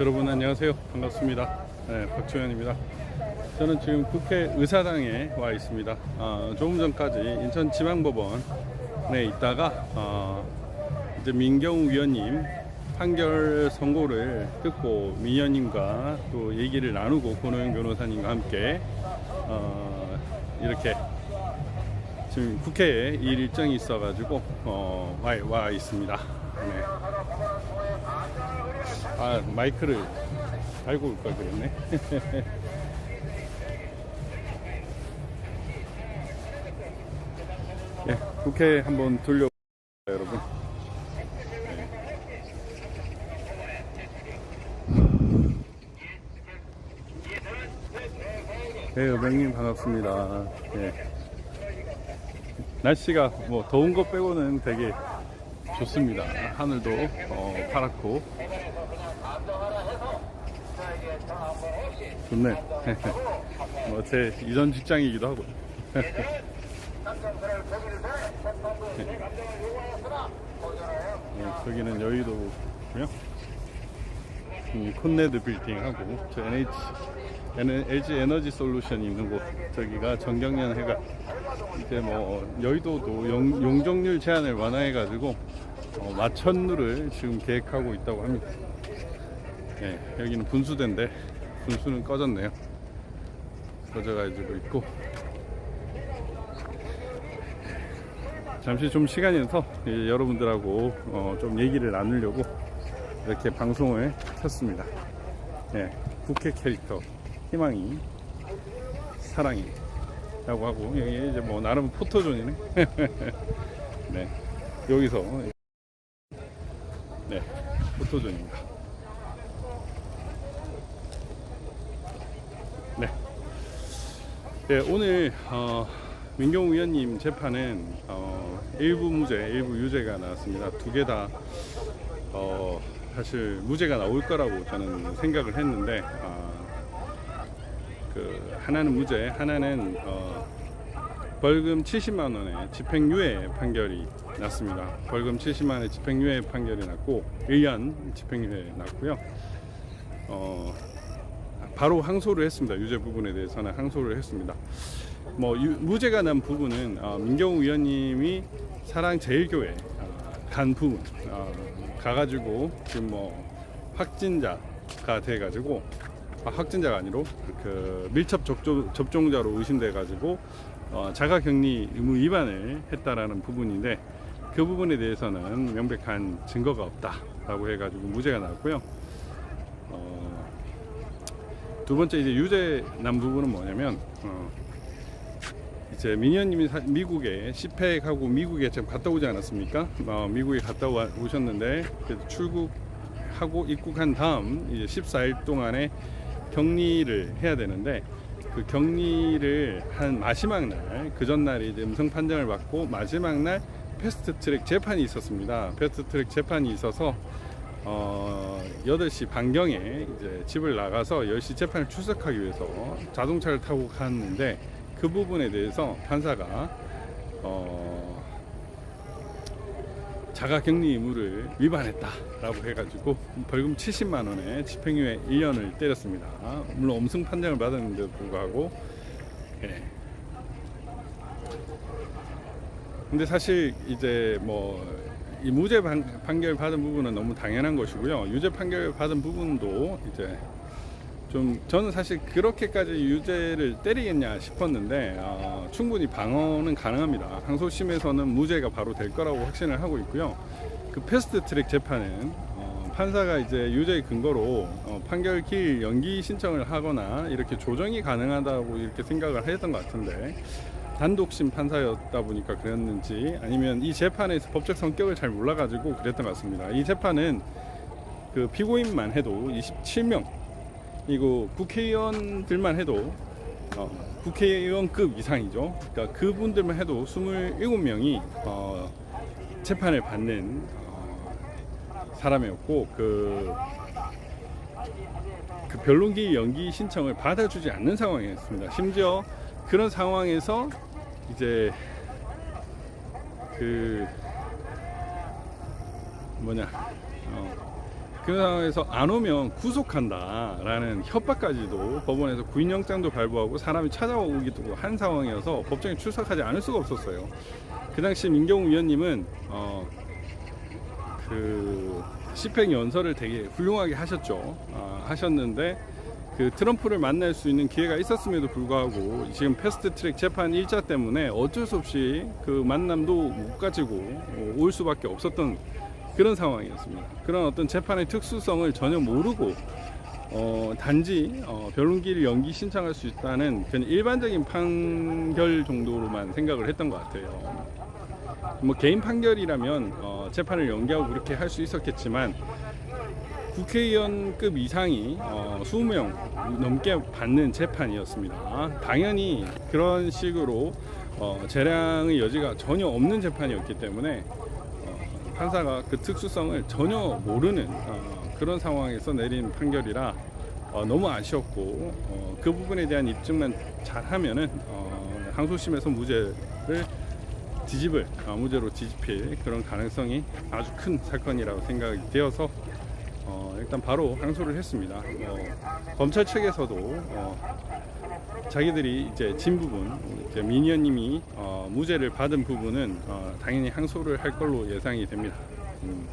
여러분 안녕하세요. 반갑습니다. 네, 박주현입니다. 저는 지금 국회 의사당에 와 있습니다. 아, 조금 전까지 인천지방법원에 있다가 아, 이제 민경우 위원님 판결 선고를 듣고 민 의원님과 또 얘기를 나누고 권호영 변호사님과 함께 어, 이렇게 지금 국회에 일 일정이 있어가지고 어, 와, 와 있습니다. 네. 아 마이크를 달고 올 걸 그랬네. 예, 국회 한번 돌려 여러분. 네, 여병님 반갑습니다. 예. 날씨가 뭐 더운 거 빼고는 되게 좋습니다. 하늘도 어, 파랗고 좋네. 뭐 제 이전 직장이기도 하고. 네, 저기는 여의도고요. 이 콘네드 빌딩하고 저 NH LG 에너지 솔루션 있는 곳 저기가 정경련 해가 이제 뭐 여의도도 용, 용적률 제한을 완화해 가지고 어, 마천루를 지금 계획하고 있다고 합니다. 네, 여기는 분수대인데 분수는 꺼졌네요. 꺼져가지고 있고 잠시 좀 시간이 나서 여러분들하고 어, 좀 얘기를 나누려고 이렇게 방송을 켰습니다. 네, 국회 캐릭터 희망이 사랑이 라고 하고 여기 이제 뭐 나름 포토존이네. 네, 여기서 네 포토존입니다. 네, 오늘 어, 민경우 의원님 재판은 어, 일부 무죄, 일부 유죄가 나왔습니다. 두 개다 어, 사실 무죄가 나올 거라고 저는 생각을 했는데 어, 그 하나는 무죄, 하나는 어, 벌금 70만 원의 집행유예 판결이 났습니다. 벌금 70만 원의 집행유예 판결이 났고 1년 집행유예 났고요. 어, 바로 항소를 했습니다. 유죄 부분에 대해서는 항소를 했습니다. 뭐 유- 무죄가 난 부분은 어, 민경우 의원님이 사랑 제일교회 어, 간 부분 어, 가가지고 지금 뭐 확진자가 돼가지고 아, 확진자가 아니로 그 밀접 접종, 접종자로 의심돼가지고 어, 자가격리 의무 위반을 했다라는 부분인데 그 부분에 대해서는 명백한 증거가 없다라고 해가지고 무죄가 나왔고요. 어, 두 번째 이제 유죄 난 부분은 뭐냐면 어, 이제 사- 미국에 시팩하고 미국에 지금 갔다 오지 않았습니까? 어, 미국에 갔다 와- 오셨는데 출국하고 입국한 다음 이제 14일 동안에 격리를 해야 되는데 그 격리를 한 마지막 날 그 전날에 이제 음성 판정을 받고 마지막 날 패스트 트랙 재판이 있었습니다. 패스트 트랙 재판이 있어서 어, 8시 반경에 이제 집을 나가서 10시 재판을 출석하기 위해서 자동차를 타고 갔는데 그 부분에 대해서 판사가 어, 자가 격리 의무를 위반했다 라고 해가지고 벌금 70만 원에 집행유예 1년을 때렸습니다. 물론 엄승 판정을 받았는데도 불구하고 예. 근데 사실 이제 뭐 이 무죄 판, 판결 받은 부분은 너무 당연한 것이고요. 유죄 판결 받은 부분도 이제 좀 저는 사실 그렇게까지 유죄를 때리겠냐 싶었는데 어, 충분히 방어는 가능합니다. 항소심에서는 무죄가 바로 될 거라고 확신을 하고 있고요. 그 패스트 트랙 재판은 어, 판사가 이제 유죄 근거로 어, 판결 길 연기 신청을 하거나 이렇게 조정이 가능하다고 이렇게 생각을 했던 것 같은데 단독심 판사였다 보니까 그랬는지 아니면 이 재판에서 법적 성격을 잘 몰라가지고 그랬던 것 같습니다. 이 재판은 그 피고인만 해도 27명 이거 국회의원들만 해도 어, 국회의원급 이상이죠. 그러니까 그분들만 해도 27명이 어, 재판을 받는 어, 사람이었고 그, 그 변론기 연기 신청을 받아주지 않는 상황이었습니다. 심지어 그런 상황에서 이제 그 뭐냐 어, 그 상황에서 안 오면 구속한다라는 협박까지도 법원에서 구인영장도 발부하고 사람이 찾아오기도 한 상황이어서 법정에 출석하지 않을 수가 없었어요. 그 당시 민경우 위원님은 어, 그 집행 연설을 되게 훌륭하게 하셨죠. 아, 하셨는데 그 트럼프를 만날 수 있는 기회가 있었음에도 불구하고 지금 패스트 트랙 재판 일자 때문에 어쩔 수 없이 그 만남도 못 가지고 어, 올 수밖에 없었던 그런 상황이었습니다. 그런 어떤 재판의 특수성을 전혀 모르고 어, 단지 어, 변론기를 연기 신청할 수 있다는 그냥 일반적인 판결 정도로만 생각을 했던 것 같아요. 뭐 개인 판결이라면 어, 재판을 연기하고 그렇게 할 수 있었겠지만 국회의원급 이상이 어, 20명 넘게 받는 재판이었습니다. 당연히 그런 식으로 어, 재량의 여지가 전혀 없는 재판이었기 때문에 어, 판사가 그 특수성을 전혀 모르는 어, 그런 상황에서 내린 판결이라 어, 너무 아쉬웠고 어, 그 부분에 대한 입증만 잘하면은 어, 항소심에서 무죄를 뒤집을 어, 무죄로 뒤집힐 그런 가능성이 아주 큰 사건이라고 생각이 되어서 어, 일단 바로 항소를 했습니다. 어, 검찰 측에서도 어, 자기들이 이제 진 부분, 이제 미니언님이 어, 무죄를 받은 부분은 어, 당연히 항소를 할 걸로 예상이 됩니다. 음.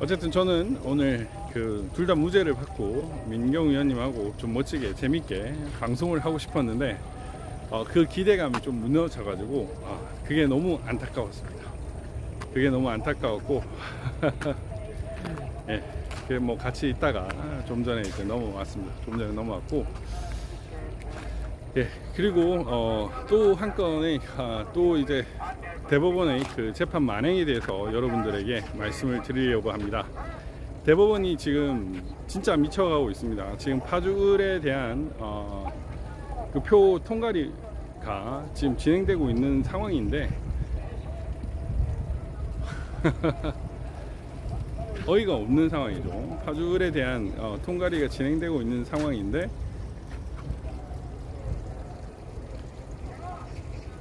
어쨌든 저는 오늘 그 둘 다 무죄를 받고 민경 의원님하고 좀 멋지게 재밌게 방송을 하고 싶었는데 어, 그 기대감이 좀 무너져가지고 아, 그게 너무 안타까웠습니다. 그게 너무 안타까웠고 예, 그뭐 같이 있다가 좀 전에 이제 넘어왔습니다. 좀 전에 넘어왔고 예, 그리고 어, 또 한 건의 아, 또 이제 대법원의 그 재판 만행에 대해서 여러분들에게 말씀을 드리려고 합니다. 대법원이 지금 진짜 미쳐가고 있습니다. 지금 파주을에 대한 어, 그 표 통과리가 지금 진행되고 있는 상황인데 어이가 없는 상황이죠. 파주을에 대한 어, 통과리가 진행되고 있는 상황인데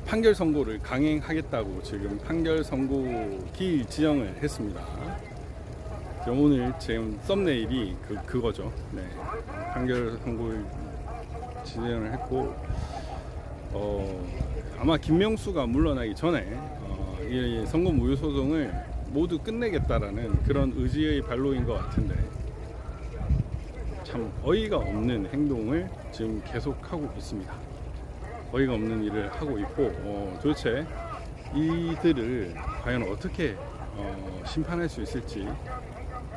판결 선고를 강행하겠다고 지금 판결 선고 기일 지정을 했습니다. 오늘 지금 썸네일이 그 그거죠. 네, 판결 선고를 진행을 했고 어, 아마 김명수가 물러나기 전에 어, 이 선거 무효 소송을 모두 끝내겠다라는 그런 의지의 발로인 것 같은데 참 어이가 없는 행동을 지금 계속하고 있습니다. 어이가 없는 일을 하고 있고 어, 도대체 이들을 과연 어떻게 어, 심판할 수 있을지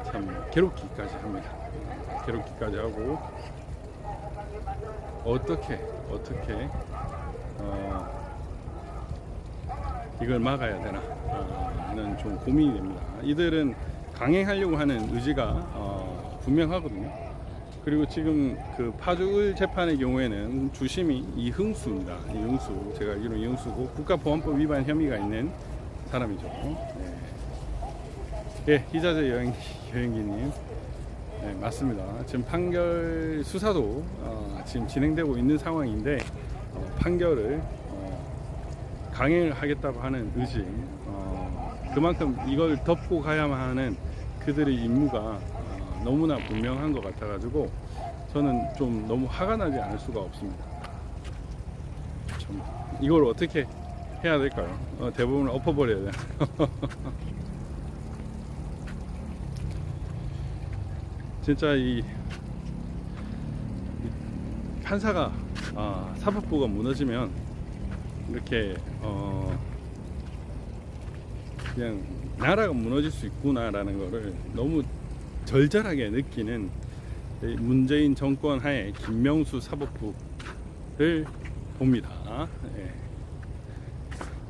참 괴롭기까지 합니다. 괴롭기까지 하고 어떻게 어떻게 어, 이걸 막아야 되나 는좀 고민이 됩니다. 이들은 강행하려고 하는 의지가 어, 분명하거든요. 그리고 지금 그 파주을 재판의 경우에는 주심이 이흥수입니다. 이흥수 제가 알기로 이흥수고 국가보안법 위반 혐의가 있는 사람이죠. 네. 예, 이자재 여행 여행기님. 네, 맞습니다. 지금 판결 수사도 어, 지금 진행되고 있는 상황인데 어, 판결을 어, 강행을 하겠다고 하는 의지, 어, 그만큼 이걸 덮고 가야만 하는 그들의 임무가 어, 너무나 분명한 것 같아 가지고 저는 좀 너무 화가 나지 않을 수가 없습니다. 참, 이걸 어떻게 해야 될까요? 어, 대부분 엎어버려야 돼. 진짜 이, 이 판사가 아, 사법부가 무너지면 이렇게 어, 그냥 나라가 무너질 수 있구나라는 거를 너무 절절하게 느끼는 이 문재인 정권 하에 김명수 사법부를 봅니다. 예.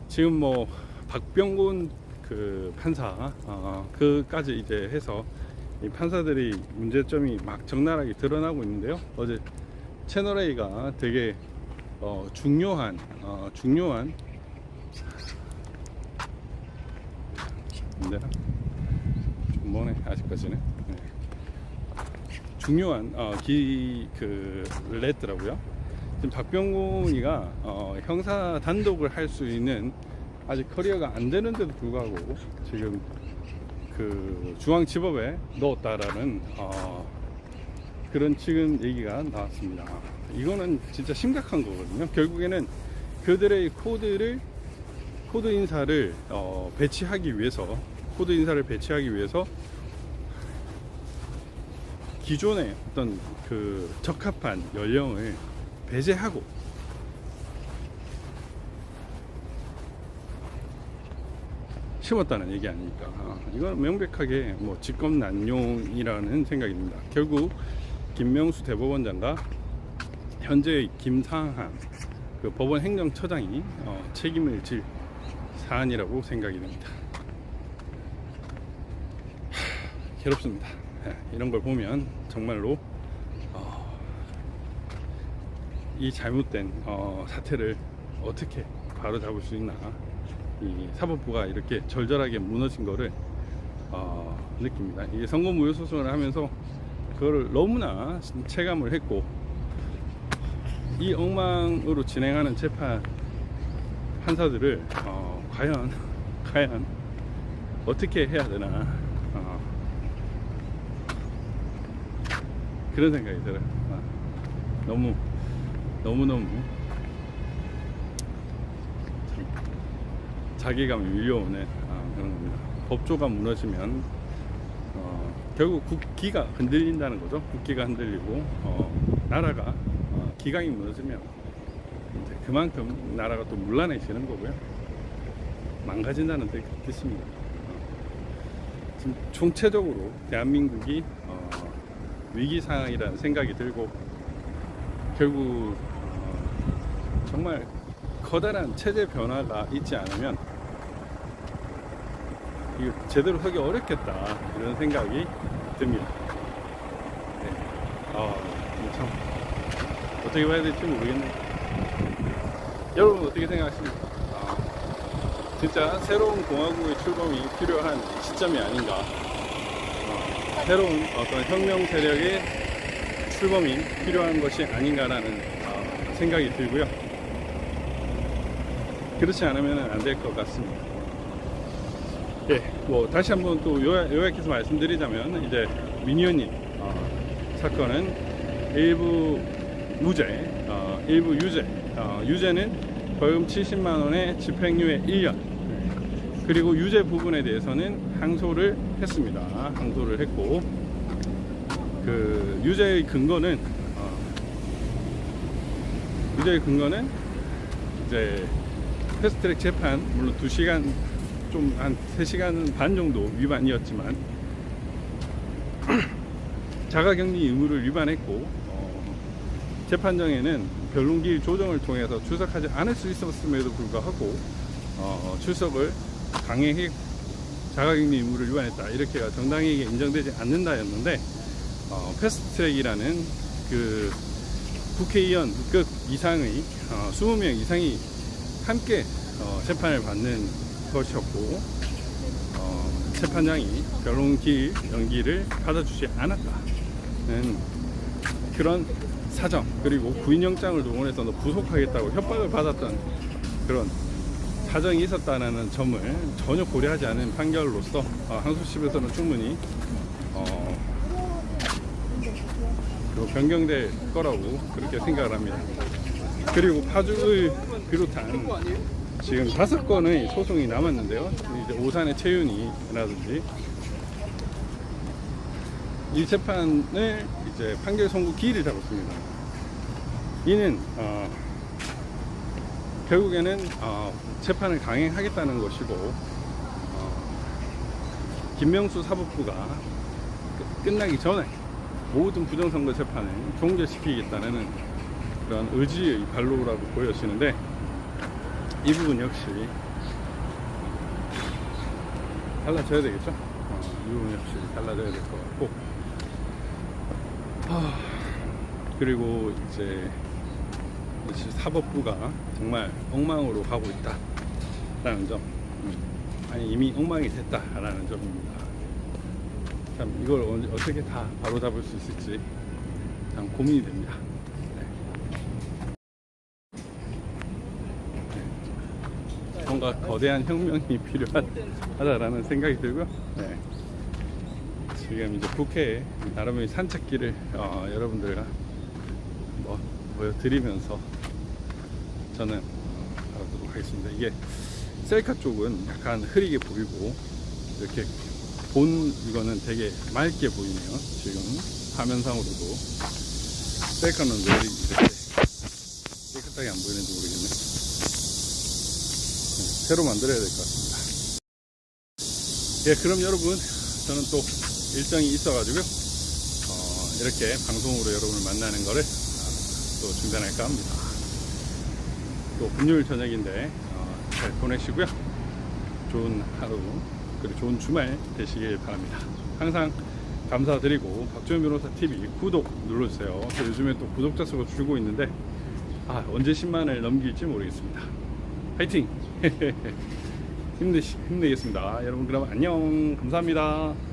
지금 뭐 박병곤 그 판사 어, 그까지 이제 해서 이 판사들이 문제점이 막 적나라하게 드러나고 있는데요. 어제 채널 A가 되게 어, 중요한 어, 중요한 안되나? 좀 머네 아직까지는 네. 중요한 어, 기그 냈더라고요. 지금 박병훈이가 어, 형사 단독을 할 수 있는 아직 커리어가 안 되는데도 불구하고 지금 그 중앙지법에 넣었다라는 어, 그런 지금 얘기가 나왔습니다. 이거는 진짜 심각한 거거든요. 결국에는 그들의 코드를 코드 인사를 어, 배치하기 위해서 코드 인사를 배치하기 위해서 기존의 어떤 그 적합한 연령을 배제하고 심었다는 얘기 아닙니까? 아, 이건 명백하게 뭐 직권남용이라는 생각이 듭니다. 결국 김명수 대법원장과 현재의 김상한 그 법원 행정처장이 어, 책임을 질 사안이라고 생각이 됩니다. 하, 괴롭습니다. 예, 이런 걸 보면 정말로 어, 이 잘못된 어, 사태를 어떻게 바로 잡을 수 있나 이 사법부가 이렇게 절절하게 무너진 거를 어, 느낍니다. 이게 선거무효 소송을 하면서 그거를 너무나 체감을 했고 이 엉망으로 진행하는 재판 판사들을 어, 과연 과연 어떻게 해야 되나 어, 그런 생각이 들어요. 어, 너무 너무 너무 자괴감이 밀려오는 아, 그런 겁니다. 법조가 무너지면 어, 결국 국기가 흔들린다는 거죠. 국기가 흔들리고 어, 나라가 어, 기강이 무너지면 이제 그만큼 나라가 또 문란해지는 거고요. 망가진다는 뜻, 뜻입니다. 어, 지금 총체적으로 대한민국이 어, 위기 상황이라는 생각이 들고 결국 어, 정말 커다란 체제 변화가 있지 않으면 제대로 하기 어렵겠다 이런 생각이 듭니다. 네. 아, 이거 참 어떻게 봐야 될지 모르겠네요. 여러분 어떻게 생각하십니까? 아, 진짜 새로운 공화국의 출범이 필요한 시점이 아닌가. 어, 새로운 어떤 혁명 세력의 출범이 필요한 것이 아닌가라는 어, 생각이 들고요. 그렇지 않으면 안 될 것 같습니다. 예, 뭐 다시 한번 또 요약, 요약해서 말씀드리자면 이제 미니언님 어, 사건은 일부 무죄, 어, 일부 유죄, 어, 유죄는 벌금 70만 원에 집행유예 1년, 그리고 유죄 부분에 대해서는 항소를 했습니다. 항소를 했고 그 유죄의 근거는 어, 유죄의 근거는 이제 패스트트랙 재판 물론 2시간 좀 한 3시간 반 정도 위반이었지만 자가격리 의무를 위반했고 어, 재판정에는 변론기일 조정을 통해서 출석하지 않을 수 있었음에도 불구하고 어, 출석을 강행해 자가격리 의무를 위반했다. 이렇게가 정당에게 인정되지 않는다였는데 어, 패스트트랙이라는 그 국회의원급 이상의 어, 20명 이상이 함께 어, 재판을 받는 것이었고 어, 재판장이 변론기 연기를 받아주지 않았다는 그런 사정 그리고 구인영장을 동원해서 너 부속하겠다고 협박을 받았던 그런 사정이 있었다는 점을 전혀 고려하지 않은 판결로서 어, 항소심에서는 충분히 어, 그 변경될 거라고 그렇게 생각을 합니다. 그리고 파주를 비롯한 지금 다섯 건의 소송이 남았는데요. 이제 오산의 최윤이라든지 이 재판을 이제 판결 선고 기일을 잡았습니다. 이는 어, 결국에는 어, 재판을 강행하겠다는 것이고 어, 김명수 사법부가 끝- 끝나기 전에 모든 부정선거 재판을 종결시키겠다는 그런 의지의 발로라고 보여지는데 이 부분 역시. 달라져야 되겠죠? 어, 이 부분 역시 달라져야 될 것 같고. 하, 그리고 이제 사법부가 정말 엉망으로 가고 있다라는 점. 음, 아니 이미 엉망이 됐다라는 점입니다. 참 이걸 어떻게 다 바로잡을 수 있을지 참 고민이 됩니다 뭔가 거대한 혁명이 필요하다라는 생각이 들고요. 네. 지금 이제 북해 나름의 산책길을 어, 여러분들과 뭐 보여드리면서 저는 어, 가도록 하겠습니다. 이게 셀카 쪽은 약간 흐리게 보이고 이렇게 본 이거는 되게 맑게 보이네요. 지금 화면상으로도 셀카는 왜 이렇게 깨끗하게 안 보이는지 모르겠네. 네, 새로 만들어야 될 것 같습니다. 예, 그럼 여러분, 저는 또 일정이 있어가지고요. 어, 이렇게 방송으로 여러분을 만나는 거를 아, 또 중단할까 합니다. 또 금요일 저녁인데 어, 잘 보내시고요. 좋은 하루 그리고 좋은 주말 되시길 바랍니다. 항상 감사드리고 박주현 변호사 TV 구독 눌러주세요. 저 요즘에 또 구독자 수가 줄고 있는데 아, 언제 10만을 넘길지 모르겠습니다. 파이팅! 힘내 힘내겠습니다. 여러분 그럼 안녕 감사합니다.